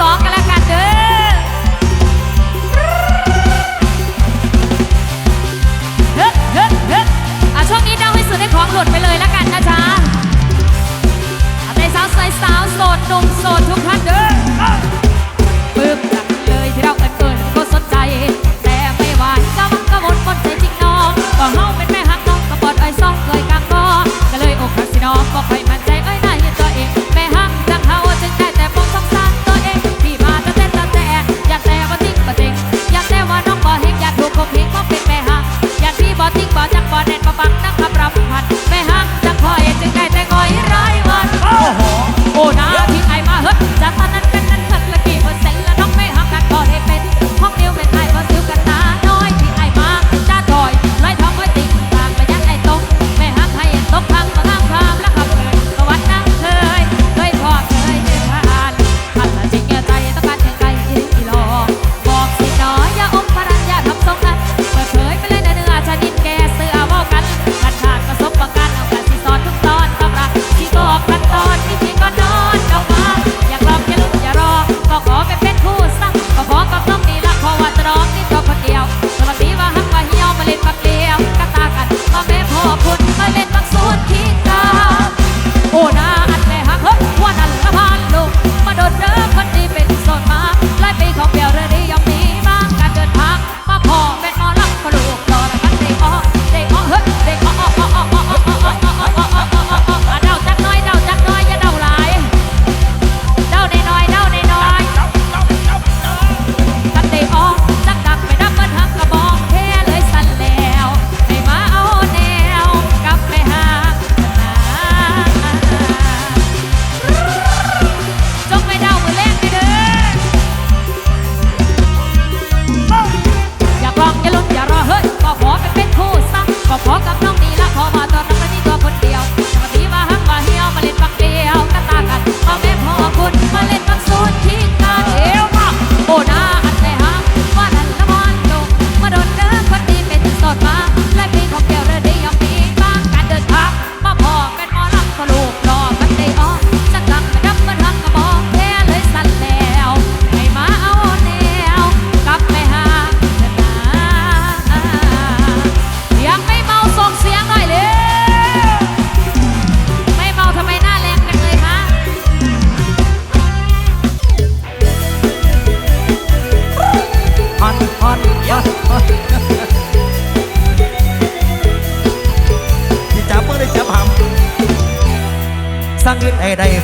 สองกันแล้วกันเด้อเฮ้เฮ้เฮ้อะช่วงนี้เดาให้สุดให้ของหลุดไปเลยแล้วกันนะจ๊ะเอาใจสาวสวยสาวโสดหนุ่มโสดทุกท่านเด้อ แดดมาบังนัก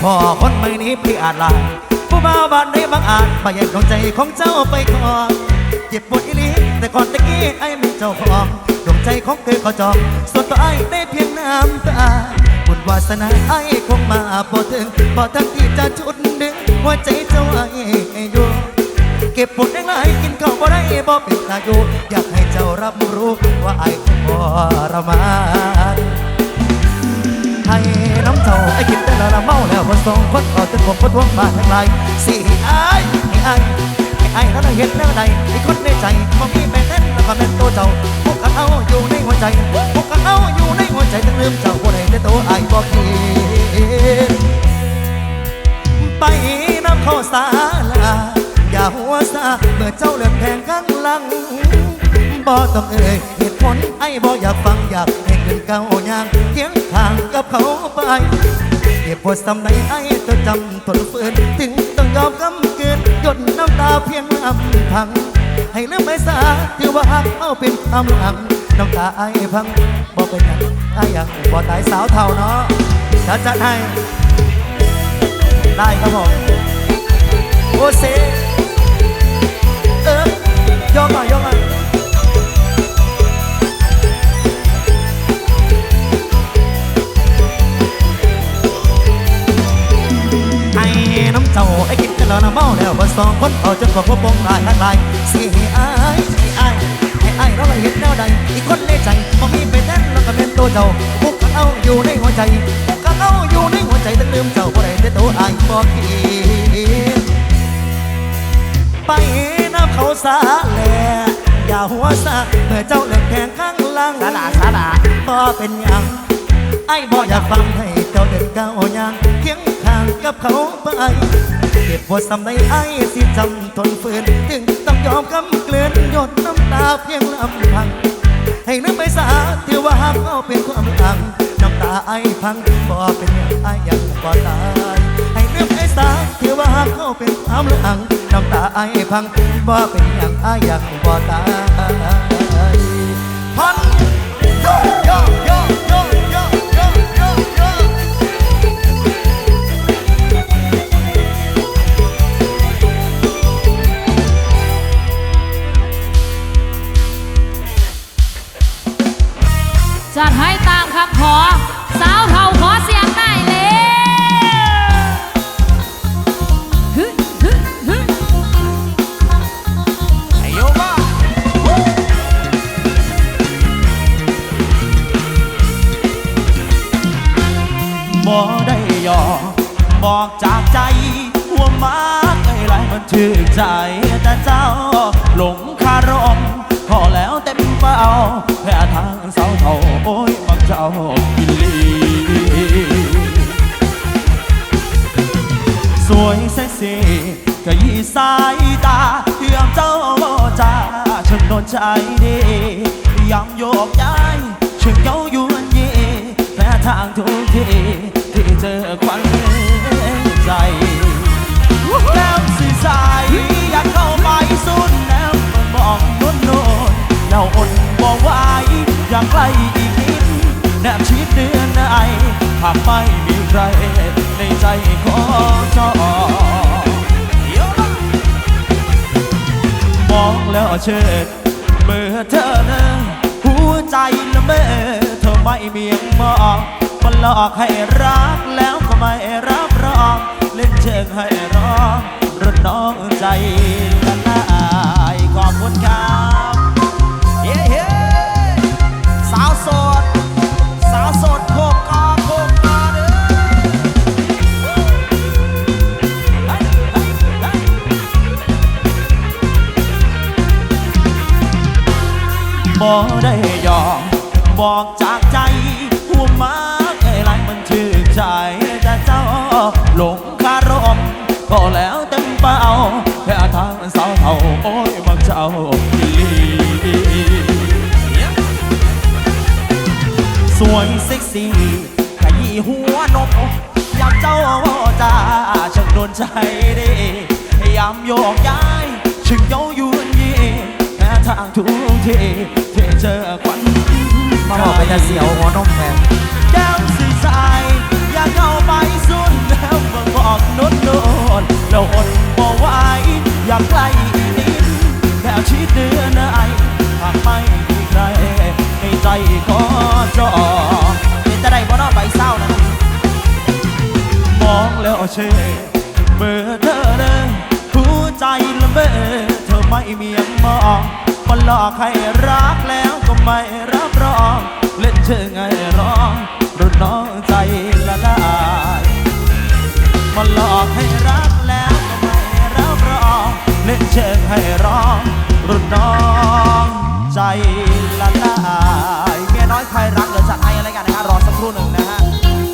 พอคนไม่นี้พี่อาจลายผู้บ่าวบ้านได้บางอาจไปยังของใจของเจ้าไปคอเจ็บปวดอีหลีแต่ก่อนตะกี้ไอ้มีเจ้าของดวงใจของเธอเขาจอง ส่วนตัวไอ้ได้เพียงน้ำตาบุญวาสนาไอ้คงมาพอถึงพอทั้งที่จะชุดดึงหัวใจเจ้าไอ้อยู่เก็บปวดได้หลายกินข้าวบ่ได้บ่เป็นอายุอยากให้เจ้ารับรู้ว่าไอ้ทรมานให้น้ำเจ้า สองคนเอาจนผมก็ทวงมาทั้งหลายสี่ไอ้ไอ้ไอ้ไอ้นั้นเห็นแล้วใดไอ้คนในใจบ่มีแม่นั้นแล้วก็แม่นตัวเจ้าพวกเอาอยู่ในหัวใจพวกเอาอยู่ในหัวใจทั้งลืมเจ้าบ่ได้แต่ตัวไอ้บ่คิดไปน้ำเข้าสาลาอย่าหัวซาเมื่อเจ้าเลือกแทงข้างหลังบ่ต้องเอ่ยเหตุผลไอ้บ่อยากฟังอยากให้เกินเก้าอย่างเทียงทางกับเขาไป เก็บปวดสำในไอ้จะจำทนฝืนถึงต้องยอมกำเกินหยดน้ำตาเพียงลำพัง ให้ลืมไม่สาถือว่าหักเอาเป็นคำอังน้ำตาไอ้พังบอกเป็นอยังไอ้ยังบ่ตายสาวเท่าเนาะจะจัดให้ได้ครับผมโอเซ คนเอาจนกว่าพวกปงลายทั้งลายสิให้อายให้อายให้อายเราละเห็นแนวใดอีกคนในใจบ่มีเป็นแน่นแล้วก็เป็นตัวเจ้าพวกกันเอาอยู่ในหัวใจพวกกันเอาอยู่ในหัวใจตั้งลืมเจ้าบ่ได้แต่ตัวอายบ่คิดไปน้ำเขาสาแหลอย่าหัวซาเมื่อเจ้าเลิกแทงข้างหลังสาดาสาดาบ่เป็นหยังไอ้บ่อยากฟังให้เจ้าเดินก้าวย่างเคียงข้าง กับเขาไปเก็บปวดสำในไอ้สิจำทนฝืนถึงต้องยอมกำเกลือนหยดน้ำตาเพียงลำพัง ให้นึกไปสาที่ว่าหากเอาเป็นความหลังน้ำตาไอ้พังบ่เป็นอย่างไอ้ยังบ่ตายให้นึกไปสาที่ว่าหากเอาเป็นความหลังน้ำตาไอ้พังบ่เป็นอย่างไอ้ยังบ่ตายพันยโยโยโยโยโย ชื่อใจแต่เจ้าหลงคารมพอแล้วเต็มเป้าแพ้ทางเสาเท่าโอ้ยมักเจ้ากินลีสวยเซ็กซี่กะยี่สายตาเพื่อมเจ้าบ่จ้าฉันโดนใจดี ชิดเดือนในหากไม่มีใคร ในใจขอจ้ามองแล้วเชิดเมื่อเธอเนอหัวใจละเมอเธอไม่เมียงมองมันหลอกให้รักแล้วก็ไม่รับรอง เล่นเชิงให้ร้องรนน้องใจละลายขอบคุณครับ วยเซ็กซี่ขยี้หัวนมอยากเจ้าจ้าช่างโดนใจดียามโยกย้ายช่างเย้ายวนยีแม้ทางทุกทีที่เจอควันมาบอกไปจะเสียวหัวนมแฟนแก้วสีสอยากเข้าไปสุดแล้วเมื่อบอกนุ่นนุ่นแล้วอดบ่ไหวอยากใกล้อีกนิดแบบชิดเดือนไอหากไม่มีใครในใจก็จอ นจะได้บ่นอใบเศร้านะมองแล้วเชเมื่อเธอเดินหัวใจละเมอเธอไม่มียังมองมันหลอกให้รักแล้วก็ไม่รับรอง เล่นเชิงไงร้องรุนน้องใจละลายมันหลอกให้รักแล้วก็ไม่รับรอง เล่นเชิงให้ร้องรุนน้องใจละลายเมียน้อยใครรัก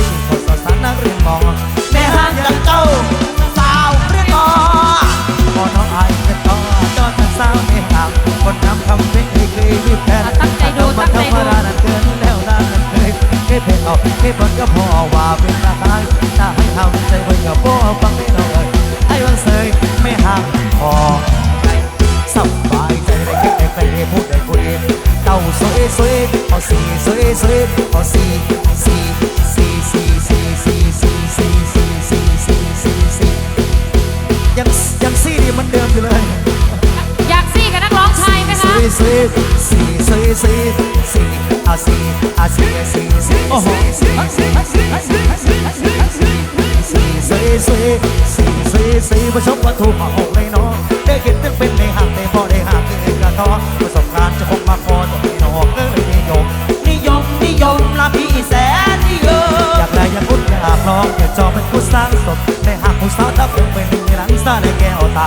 ริงคนแม่หางจังเจ้าสาวเรียนมอพอน้องอาเป็นต่จอดทาสาวในหางคนนำคำเพลงเคยรีบแพ้ตั้งใจดูตั้นั้นเกินแล้วนั่นเคยเคยเพลงออกคยบนก็พอว่าเป็นตาตายาให้ทำใจไว้กับโบ้ฟังไม่น้องเอ้ยไอ้วันเสยไม่หางพอสบายใจได้คิดได้ไปพูดได้คุยเต่าสวยสวยเอสีสวยสวยเอสี สีสีอาสีอาสีสีสีโอ้โหสีสีสีสีสีสีสีสีสีสีสีสีสีมาชมวัตถุมาหกเลยเนาะได้กินตึ้งเป็นในหักในพอได้หักในกระท้อประสบการณ์จะคงมาพอจะมีนอกเอ้ยนิยมนิยมนิยมละพี่แสนนิยมอยากได้อยากพูดอยากลองอยากจอเป็นผู้สร้างสมในหักผู้สาวดับเป็นหนึ่งในหลังซาในแก้วตา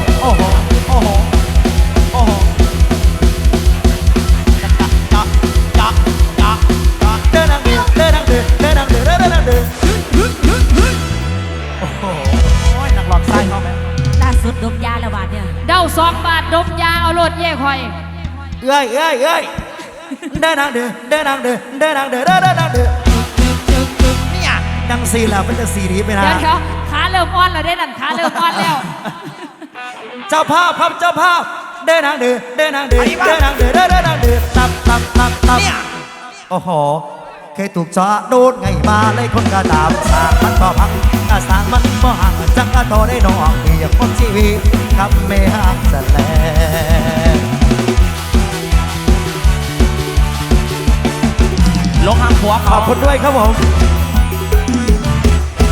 เนี่ยเดาสองบาทดมยาเอาโลดเย่คอย เอ้ยเอ้ยเอ้ยเดินทางเดือเดินทางเดือเดินทางเดือเดินทางเดือเนี่ยดังสีแล้วมันจะสีดีไปนะ เดี๋ยวเดี๋ยวขาเริ่มอ่อนแล้วได้นั่นขาเริ่มอ่อนแล้ว เจ้าภาพครับเจ้าภาพ เดินทางเดือเดินทางเดือเดินทางเดือเดินทางเดือตับตับตับตับเนี่ยโอ้โหเคยถูกเจาะโดนไงมาเลยคนกระดาบสร้างมันก็พัง กระสางมันก็ห่างจังกระโตได้น้องมีอย่างคนชีวิตกับไม่ห่างแสลลงหางหัวขอบคุณด้วยครับผม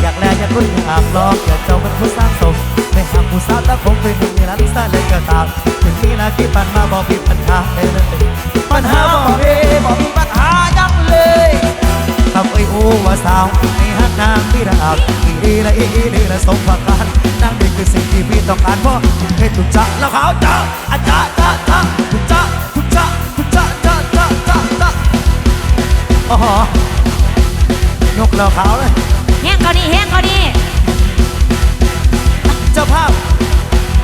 อยากแลอยากรุ่นอยากลอกอยากเจ้าเป็นผู้สร้างสมไม่หากผู้สาวตาคงเป็นหนึ่งในนั้นซะเลยก็ตามถึงมีหนาที่ปันมาบอกมีปัญหาเลยปัญหาบอกมีบอกมีปัญหายังเลย ว่าสาวให้ฮักนางที่ระอับอีดีละอีดีละสมประการนางเด็กคือสิ่งที่พี่ต้องการเพราะเหตุถูกจะแล้วเขาจะอาจารย์จะจะถูกจะถูกจะถูกจะจะจะจะจะโอ้โหยกแล้วเขาเลยแห้งเขานี่แห้งเขานี่เจ้าภาพ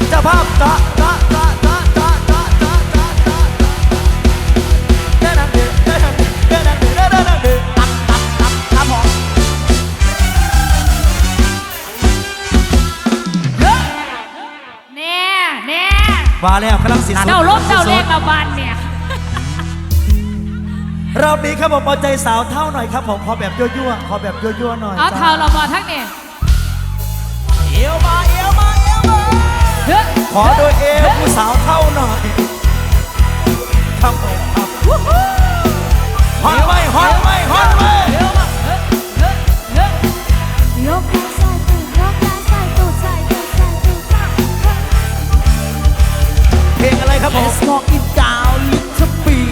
เจ้าภาพจ้าจ้าจ้า มาแล้วกำลังสิเจ้าลบเจ้าเลขละบานเนี่ยรอบนี้ครับผมเอาใจสาวเท่าหน่อยครับผมขอแบบยั่วๆขอแบบยั่วๆหน่อยเอาจ้เท่าเราบอทั้งเนี่ยเอวมาเอวมาเอวมาเฮ้ยขอโดยเอวผู้สาวเท่าหน่อยครับผมครับฮอนไว้ฮอนไว้ฮอนไว้ ครับผม Let's walk it down little bit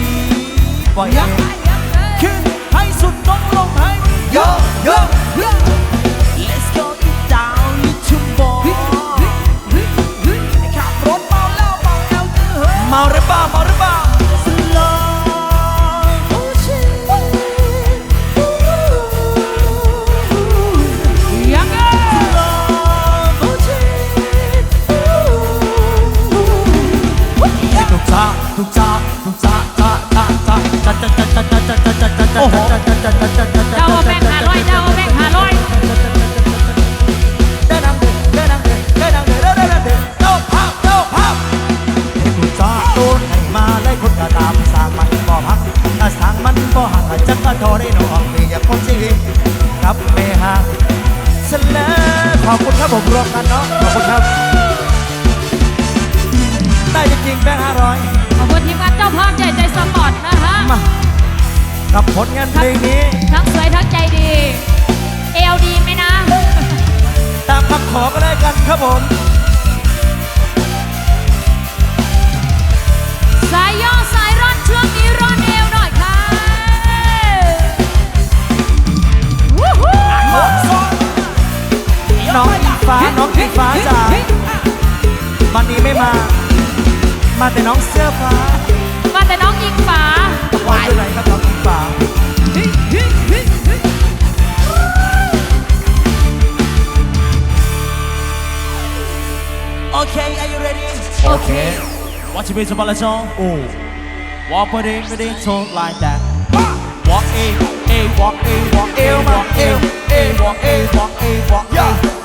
ปล่อยยัเองงขึ้นให้สุดต้องลงให้เยอะเย จ้าภาพให้ถูกจ้าโดนให้มาได้คนกระตามสร้างมันบ่พักถ้าสร้างมันบ่หักจักก็ทอได้น้องมีอยากคงชีวิตกับเมหาสลาขอบคุณครับผมรวมกันเนาะขอบคุณครับ ได้จริงๆแบงค์ห้าร้อยขอบคุณทีมงานเจ้าภาพใหญ่ใจสปอร์ตนะฮะมา กับผลงานเพลงนี้ ทั้งสวยทั้งใจดี เอลดีไหมนะ ตามคำขอก็ได้กันครับผม สายย่อสายร่อนช่วงนี้ร่อนเอวหน่อยค่ะวู้ฮู้น้องอิงฟ้าน้องอิงฟ้าจ๋าวันนี้ไม่มา มาแต่น้องเสื้อฟ้ามา ควายเป็นไรครับเรากินป่าโอเค are you ready โอเค What you mean to my song? Oh. Walk with it, with it, talk like that. Walk in, in, walk in, walk in, walk in, walk in, walk in, walk in, walk in.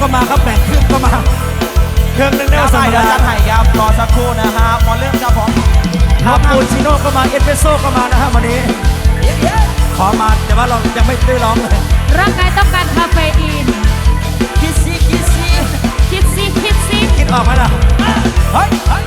ก็มาครับแบ่งครึ่งก็มา เครื่องนึงเดี๋แน่ยวสใส่มัยเดี๋ยวจะถ่ายยามรอสักครู่นะฮะหมอเรื่องครับผมคาปูชิโน่ก็มาเอสเปรสโซ่ก็มานะฮะวันนี้ ขอมาแต่ว่าเรายังไม่ได้ร้องเลยร่างกายต้องการคาเฟอีน คิสซี่คิสซี่คิดซิคิดซิคิดออกไหมล่ะ เฮ้ยเฮ้ย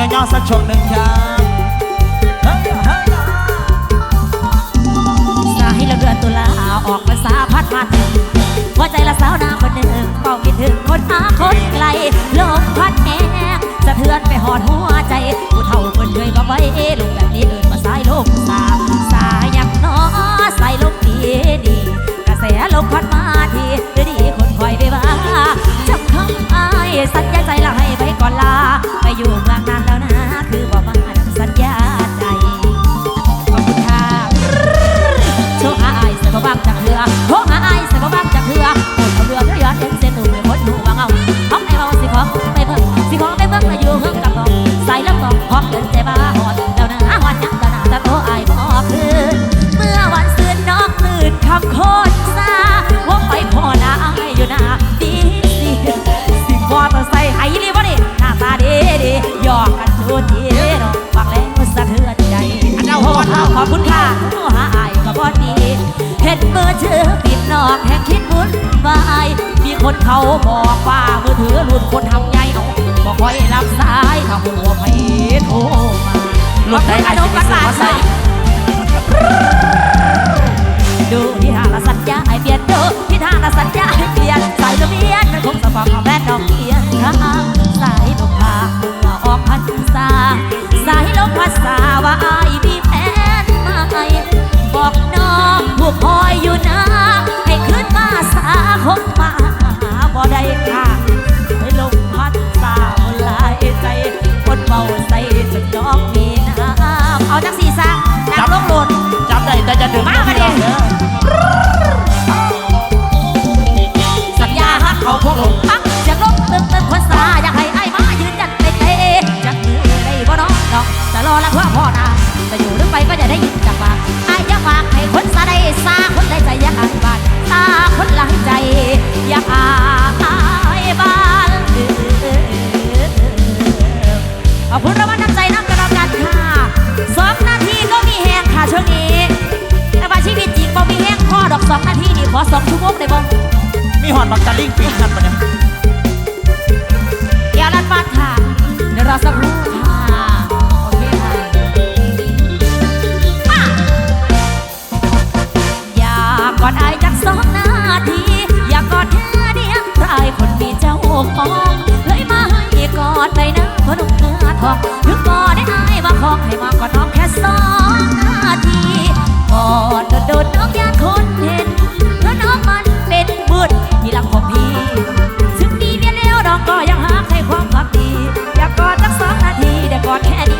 ยาวๆสักช่วงหนึ่งยามสาให้เราเดือนตุลาออกภาษาพัดพัถึงหัวใจละสาวนาคนหนึ่งเฝ้าคิดถึงคนหาคนไกลลมพัดแหงสะเทือนไปหอดหัวใจผู้เฒ่าคนเคยบอกไว้ลูกแบบนี้เดินมาสายลมสาสาอยากน้อสายลมดีดีกระแสลมพัดมาทีดีดีคนคอยไปว่าจำคำอายสัญญาใจละให้ไปก่อนลาไปอยู่เมืองนั้น หอมขึ้นใจบ้าหอดแล้วนะหอดยังแล้นะตะโกอายพอคืนเมื่อวันเสือนอกมืดคำโคตซาว่าไปพอนาาอยู่นาดีสิสิบอเตอร์ไห้ดีวรีนาตาดีดีหยอกกันทุกทีเนาะฟัแล้วสะเทือนใจอันเอาหอดขอบคุณค่ะโอ้หาอก็พอดีเห็นเบอร์ชื่อปิดนอกแห่งคิดวุ่นวายมีคนเขาบอกว่ามือถือรุ่คนทำงาน ปรสานดูที่หาละสัญญาไอเปลี่ยนดูที่ทางละสัญญาไอเปลี่ยนสายทะเบียนมันคงสะพองเอาแม่ดอกเบี้ยทางสายดอกพามาออกพันษาสายลงภาษาว่าไอพีแฟนใหม่บอกน้องผู้คอยอยู่นะ กอดอายจักสองนาที อยากกอดแค่เดียวตายคนมีเจ้าของเลยมาให้กอดไปนะคนนุ่งเนื้อทองนึกกอดได้อายมาของให้มากอดน้องแค่สองนาทีกอดโดดน้องยาคนเห็นเพราะน้องมันเป็นบุตรที่รักของพี่ถึงดีเมียแล้วน้องก็ยังหาใครความพักดี อยากกอดจักสองนาทีแต่กอดแค่นี้